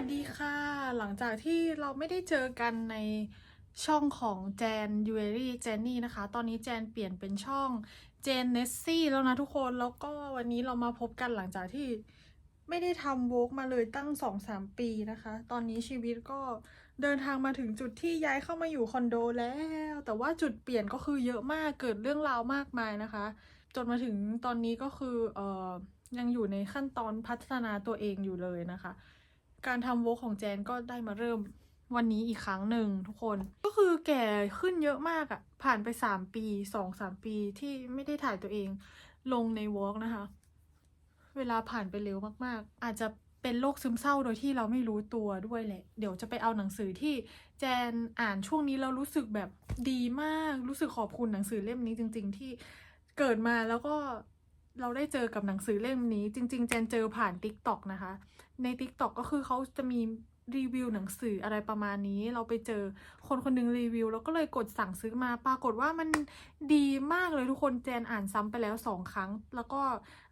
วัสดีค่ะ หลังจากที่เราไม่ได้เจอกันในช่องของแจนยูเอรี่เจนนี่นะคะ ตอนนี้แจนเปลี่ยนเป็นช่องเจนเนสซี่แล้วนะทุกคน แล้วก็วันนี้เรามาพบกันหลังจากที่ไม่ได้ทำโวกมาเลยตั้งสองสามปีนะคะ ตอนนี้ชีวิตก็เดินทางมาถึงจุดที่ย้ายเข้ามาอยู่คอนโดแล้ว แต่ว่าจุดเปลี่ยนก็คือเยอะมาก เกิดเรื่องราวมากมายนะคะ จนมาถึงตอนนี้ก็คือเออยังอยู่ในขั้นตอนพัฒนาตัวเองอยู่เลยนะคะ การทำโวกของแจนก็ได้มาเริ่มวันนี้อีกครั้งหนึ่งทุกคน ก็คือแก่ขึ้นเยอะมากอะ่ะ ผ่านไปสามปีสองสามปีที่ไม่ได้ถ่ายตัวเองลงในวอล์กนะคะ เวลาผ่านไปเร็วมากๆ อาจจะเป็นโรคซึมเศร้าโดยที่เราไม่รู้ตัวด้วยแหละ เดี๋ยวจะไปเอาหนังสือที่แจนอ่านช่วงนี้เรารู้สึกแบบดีมาก รู้สึกขอบคุณหนังสือเล่มนี้จริง ๆ ที่เกิดมาแล้วก็ เราได้เจอกับหนังสือเล่มนี้ จริงๆแจนเจอผ่าน t ิ k t o k นะคะ ใน t ิ k t o k ก็คือเขาจะมีรีวิวหนังสืออะไรประมาณนี้ เราไปเจอคนคนหนึงรีวิว แล้วก็เลยกดสั่งซื้อมา ปรากฏว่ามันดีมากเลยทุกคนแจนอ่านซ้ำไปแล้วสองครั้ง แล้วก็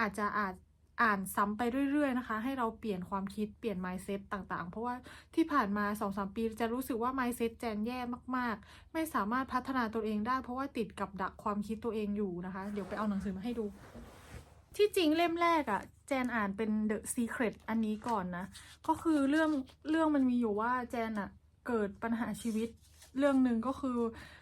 อาจจะอาจอ่านซ้ำไปเรื่อย ๆ นะคะ ให้เราเปลี่ยนความคิดเปลี่ยน mindset ต่างๆ เพราะว่าที่ผ่านมา2อสปีจะรู้สึกว่า mindset แจนแย่มากๆ ไม่สามารถพัฒนาตัวเองได้ เพราะว่าติดกับดักความคิดตัวเองอยู่นะคะ เดี๋ยวไปเอาหนังสือมาให้ดู ที่จริงเล่มแรกอะแจนอ่านเป็น The Secret อันนี้ก่อนนะ ก็คือเรื่องเรื่องมันมีอยู่ว่าแจนอะเกิดปัญหาชีวิตเรื่องหนึ่งก็คือ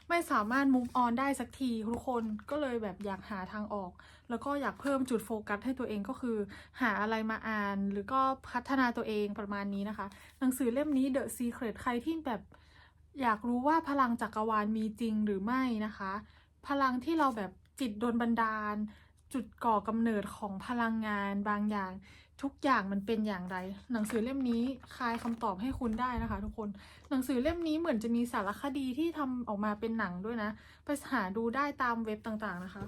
ไม่สามารถ move on ได้สักทีทุกคนก็เลยแบบอยากหาทางออก แล้วก็อยากเพิ่มจุดโฟกัสให้ตัวเองก็คือ หาอะไรมาอ่าน หรือก็พัฒนาตัวเองประมาณนี้นะคะ หนังสือเล่มนี้ The Secret ใครที่แบบอยากรู้ว่าพลังจักรวาลมีจริงหรือไม่นะคะ พลังที่เราแบบจิตโดนบันดาล จุดก่อกำเนิดของพลังงานบางอย่าง ทุกอย่างมันเป็นอย่างไร หนังสือเล่มนี้คลายคำตอบให้คุณได้นะคะ ทุกคนหนังสือเล่มนี้เหมือนจะมีสารคดีที่ทำออกมาเป็นหนังด้วยนะไปหาดูได้ตามเว็บต่างๆนะคะ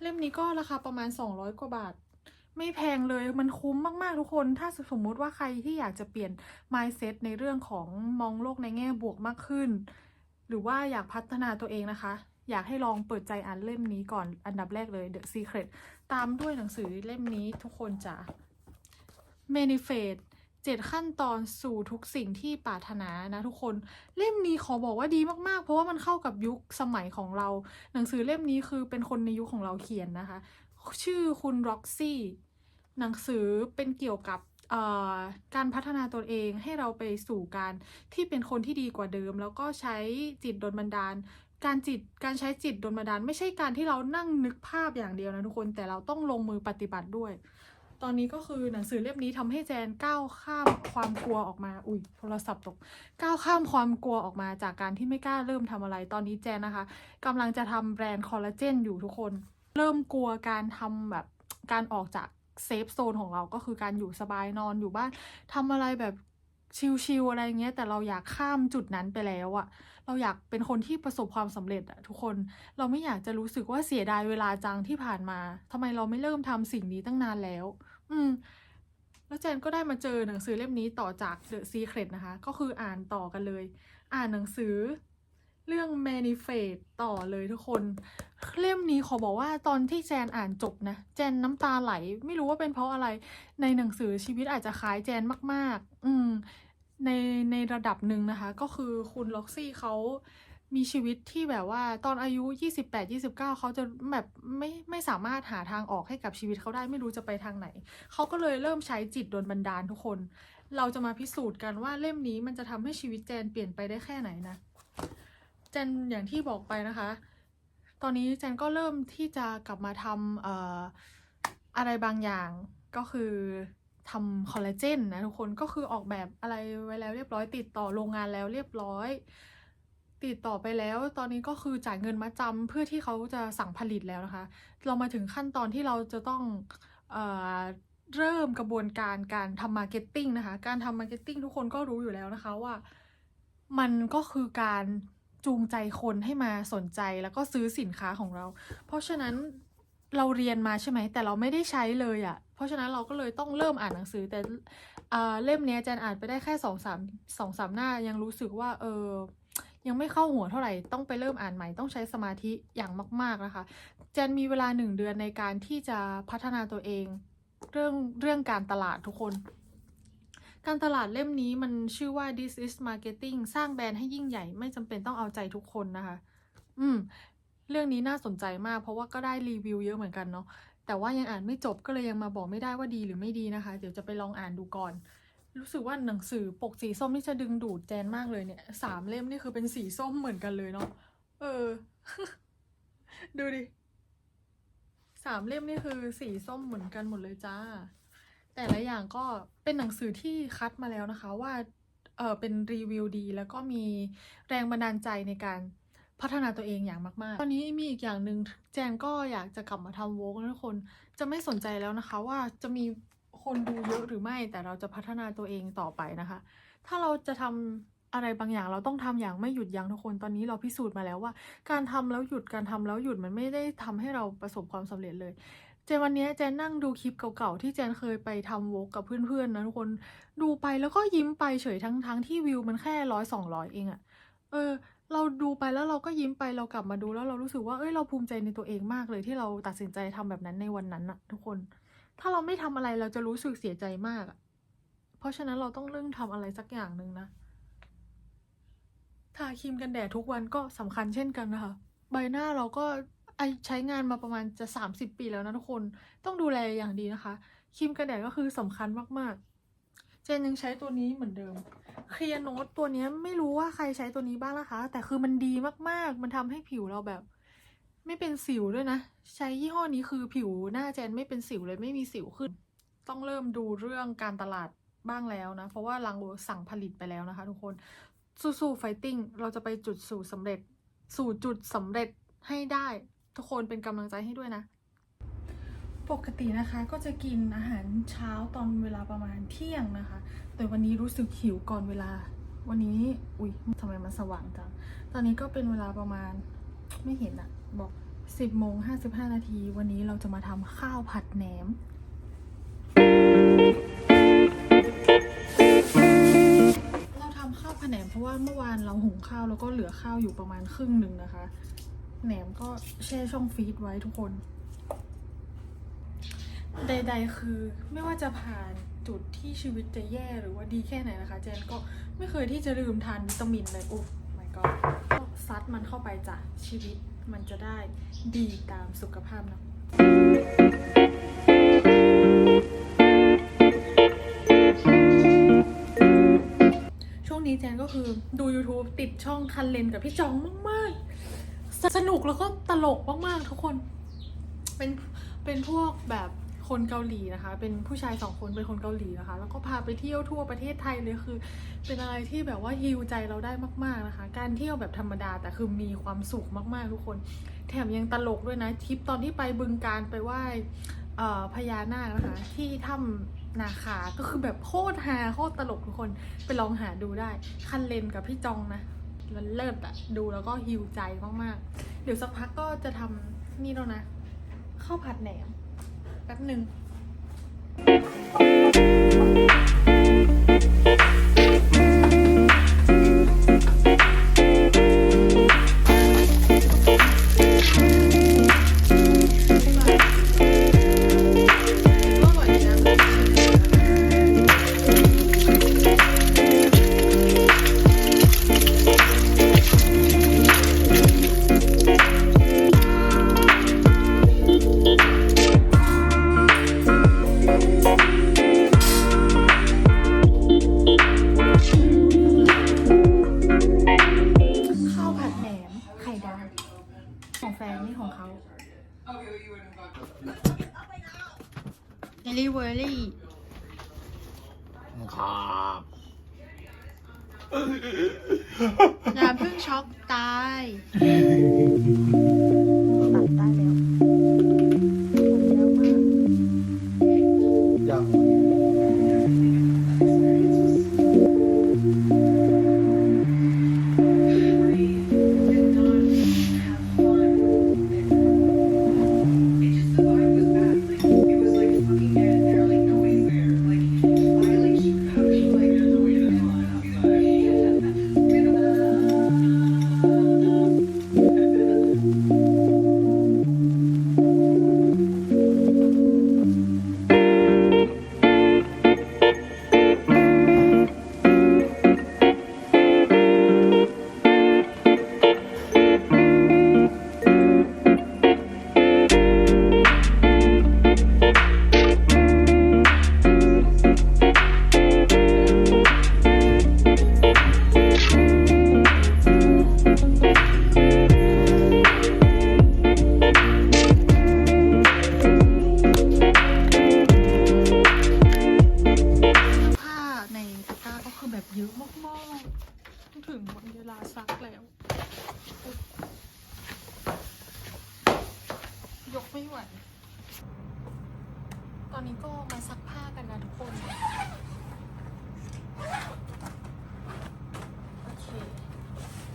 เล่มนี้ก็ราคาประมาณ 200 กว่าบาท ไม่แพงเลยมันคุ้มมากๆทุกคน ถ้าสมมุติว่าใครที่อยากจะเปลี่ยน mindset ในเรื่องของมองโลกในแง่บวกมากขึ้น หรือว่าอยากพัฒนาตัวเองนะคะ อยากให้ลองเปิดใจอ่านเล่มนี้ก่อนอันดับแรกเลย The Secret ตามด้วยหนังสือเล่มนี้ทุกคนจะ Manifest เจ็ดขั้นตอนสู่ทุกสิ่งที่ปรารถนานะทุกคนเล่มนี้ขอบอกว่าดีมากๆ เพราะว่ามันเข้ากับยุคสมัยของเรา หนังสือเล่มนี้คือเป็นคนในยุคของเราเขียนนะคะ ชื่อคุณ Roxy หนังสือเป็นเกี่ยวกับการพัฒนาตนเองให้เราไปสู่การที่เป็นคนที่ดีกว่าเดิม แล้วก็ใช้จิตดลบันดาล การจิตการใช้จิตดลบันดาลไม่ใช่การที่เรานั่งนึกภาพอย่างเดียวนะทุกคนแต่เราต้องลงมือปฏิบัติด้วย ตอนนี้ก็คือหนังสือเล่มนี้ทำให้แจนก้าวข้ามความกลัวออกมา อุ้ยโทรศัพท์ตกก้าวข้ามความกลัวออกมาจากการที่ไม่กล้าเริ่มทำอะไร ตอนนี้แจนนะคะกำลังจะทำแบรนด์คอลลาเจนอยู่ทุกคน เริ่มกลัวการทำแบบการออกจากเซฟโซนของเราก็คือการอยู่สบายนอนอยู่บ้านทำอะไรแบบ ชิลๆอะไรเงี้ย แต่เราอยากข้ามจุดนั้นไปแล้วอะเราอยากเป็นคนที่ประสบความสำเร็จอะทุกคนเราไม่อยากจะรู้สึกว่าเสียดายเวลาจังที่ผ่านมาทำไมเราไม่เริ่มทำสิ่งนี้ตั้งนานแล้ว อืม แล้วเจนก็ได้มาเจอหนังสือเล่มนี้ต่อจาก The Secret นะคะ ก็คืออ่านต่อกันเลย อ่านหนังสือ เรื่อง Manifest ต่อเลยทุกคน เล่มนี้ขอบอกว่าตอนที่แจนอ่านจบนะ แจนน้ำตาไหล ไม่รู้ว่าเป็นเพราะอะไร ในหนังสือชีวิตอาจจะคล้ายแจนมาก ๆ อืม ในในระดับหนึ่งนะคะ ก็คือคุณล็อกซี่เขามีชีวิตที่แบบว่าตอนอายุ 28 29 เขาจะแบบไม่ไม่สามารถหาทางออกให้กับชีวิตเขาได้ไม่รู้จะไปทางไหน เขาก็เลยเริ่มใช้จิตโดนบันดาลทุกคน เราจะมาพิสูจน์กันว่าเล่มนี้มันจะทำให้ชีวิตแจนเปลี่ยนไปได้แค่ไหนนะ แจนอย่างที่บอกไปนะคะ ตอนนี้แจนก็เริ่มที่จะกลับมาทำเอ่ออะไรบางอย่างก็คือทำคอลลาเจนนะทุกคนก็คือออกแบบอะไรไว้แล้วเรียบร้อย ติดต่อโรงงานแล้วเรียบร้อย ติดต่อไปแล้วตอนนี้ก็คือจ่ายเงินมาจำเพื่อที่เขาจะสั่งผลิตแล้วนะคะ เรามาถึงขั้นตอนที่เราจะต้องเอเริ่มกระบวนการการทำมาร์เก็ตติ้งนะคะ การทำมาร์เก็ตติ้งทุกคนก็รู้อยู่แล้วนะคะว่า มันก็คือการ จูงใจคนให้มาสนใจแล้วก็ซื้อสินค้าของเรา เพราะฉะนั้นเราเรียนมาใช่ไหม แต่เราไม่ได้ใช้เลยอะ่ะ เพราะฉะนั้นเราก็เลยต้องเริ่มอ่านหนังสือ แต่เล่มนี้ยแจนอ่านไปได้แค่สองสามสองสามหน้ายังรู้สึกว่าเออยังไม่เข้าหัวเท่าไหร่ต้องไปเริ่มอ่านใหม่ต้องใช้สมาธิอย่างมาก ๆนะคะแจนมีเวลาหนึ่งเดือนในการที่จะพัฒนาตัวเอง เรื่องเรื่องการตลาดทุกคน การตลาดเล่มนี้มันชื่อว่า this is marketing สร้างแบรนด์ให้ยิ่งใหญ่ไม่จำเป็นต้องเอาใจทุกคนนะคะ อืม เรื่องนี้น่าสนใจมาก เพราะว่าก็ได้รีวิวเยอะเหมือนกันเนาะ แต่ว่ายังอ่านไม่จบก็เลยยังมาบอกไม่ได้ว่าดีหรือไม่ดีนะคะ เดี๋ยวจะไปลองอ่านดูก่อน รู้สึกว่าหนังสือปกสีส้มนี่จะดึงดูดแจนมากเลยเนี่ย สามเล่มนี่คือเป็นสีส้มเหมือนกันเลยเนาะ เออ ดูดิ สามเล่มนี่คือสีส้มเหมือนกันหมดเลยจ้า แต่ละอย่างก็เป็นหนังสือที่คัดมาแล้วนะคะว่าเออเป็นรีวิวดี แล้วก็มีแรงบันดาลใจในการพัฒนาตัวเองอย่างมาก ๆ ตอนนี้มีอีกอย่างหนึ่งแจนก็อยากจะกลับมาทำโวกนะทุกคน จะไม่สนใจแล้วนะคะว่าจะมีคนดูเยอะหรือไม่ แต่เราจะพัฒนาตัวเองต่อไปนะคะ ถ้าเราจะทำ อะไรบางอย่างเราต้องทำอย่างไม่หยุดยั้งทุกคนตอนนี้เราพิสูจน์มาแล้วว่า การทำแล้วหยุดการทำแล้วหยุดมันไม่ได้ทำให้เราประสบความสำเร็จเลยเจนวันนี้เจนนั่งดูคลิปเก่าๆ ที่เจนเคยไปทำวกกับเพื่อนๆนะทุกคนดูไปแล้วก็ยิ้มไปเฉยทั้งๆที่วิวมันแค่ร้อยสองร้อยเองอะเออ เราดูไปแล้วเราก็ยิ้มไปเรากลับมาดูแล้วเรารู้สึกว่าเอ้ยเราภูมิใจในตัวเองมากเลยที่เราตัดสินใจทำแบบนั้นในวันนั้นอะทุกคน ถ้าเราไม่ทำอะไรเราจะรู้สึกเสียใจมากเพราะฉะนั้นเราต้องเริ่มทำอะไรสักอย่างหนึ่งนะ ทาครีมกันแดดทุกวันก็สำคัญเช่นกันนะคะ ใบหน้าเราก็ใช้งานมาประมาณจะ 30 ปีแล้วนะทุกคนต้องดูแลอย่างดีนะคะครีมกันแดดก็คือสำคัญมากๆ เจนยังใช้ตัวนี้เหมือนเดิมเคลียร์โนตตัวนี้ไม่รู้ว่าใครใช้ตัวนี้บ้างนะคะ แต่คือมันดีมากๆ มันทำให้ผิวเราแบบ ไม่เป็นสิวด้วยนะ ใช้ยี่ห้อนี้คือผิวหน้าแจนไม่เป็นสิวเลยไม่มีสิวขึ้น ต้องเริ่มดูเรื่องการตลาดบ้างแล้วนะ เพราะว่าลังโอสั่งผลิตไปแล้วนะคะ ทุกคน สู้ๆไฟติ้งเราจะไปจุดสู่สำเร็จ สู่จุดสำเร็จให้ได้ ทุกคนเป็นกำลังใจให้ด้วยนะ ปกตินะคะก็จะกินอาหารเช้าตอนเวลาประมาณเที่ยงนะคะ แต่วันนี้รู้สึกหิวก่อนเวลา วันนี้ อุ๊ยทำไมมันสว่างจัง ตอนนี้ก็เป็นเวลาประมาณไม่เห็นอะบอก 10โมง55 นาที วันนี้เราจะมาทำข้าวผัดแหนม แหนมเพราะว่าเมื่อวานเราหุงข้าวแล้วก็เหลือข้าวอยู่ประมาณครึ่งหนึ่งนะคะ แหนมก็แช่ช่องฟรีซไว้ทุกคน ใด ๆ คือไม่ว่าจะผ่านจุดที่ชีวิตจะแย่หรือว่าดีแค่ไหนนะคะเจนก็ไม่เคยที่จะลืมทานวิตามินเลยโอ้ my god ก็ซัดมันเข้าไปจ้ะชีวิตมันจะได้ดีตามสุขภาพเนาะ นี้แจนก็คือดู YouTube ติดช่องคันเลนกับพี่จองมากๆ สนุกแล้วก็ตลกมากๆ ทุกคน เป็นเป็นพวกแบบคนเกาหลีนะคะ เป็นผู้ชายสองคนเป็นคนเกาหลีนะคะ แล้วก็พาไปเที่ยวทั่วประเทศไทยเลยคือ เป็นอะไรที่แบบว่าฮิวใจเราได้มาก ๆนะคะ การเที่ยวแบบธรรมดาแต่คือมีความสุขมากๆ ทุกคน แถมยังตลกด้วยนะทริปตอนที่ไปบึงการไปไหว้พญานาคนะคะ ที่ถ้ำ นะคะก็คือแบบโคตรฮาโคตรตลกทุกคนไปลองหาดูได้ คันเลนกับพี่จองนะมันเลิศอะดูแล้วก็ฮิวใจมากๆ เดี๋ยวสักพักก็จะทำนี่แล้วนะข้าวผัดแหนมแป๊บหนึ่ง ครับอย่าเพิ่งช็อกตาย มาซักผ้ากันนะทุกคน โอเค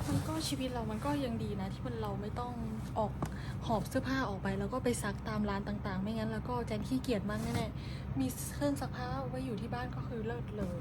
มันก็ชีวิตเรามันก็ยังดีนะ ที่มันเราไม่ต้องออกหอบเสื้อผ้าออกไป แล้วก็ไปซักตามร้านต่าง ๆ ไม่งั้นแล้วก็แจนขี้เกียจมากแน่ๆมีเครื่องซักผ้าไว้อยู่ที่บ้านก็คือเลิศเลย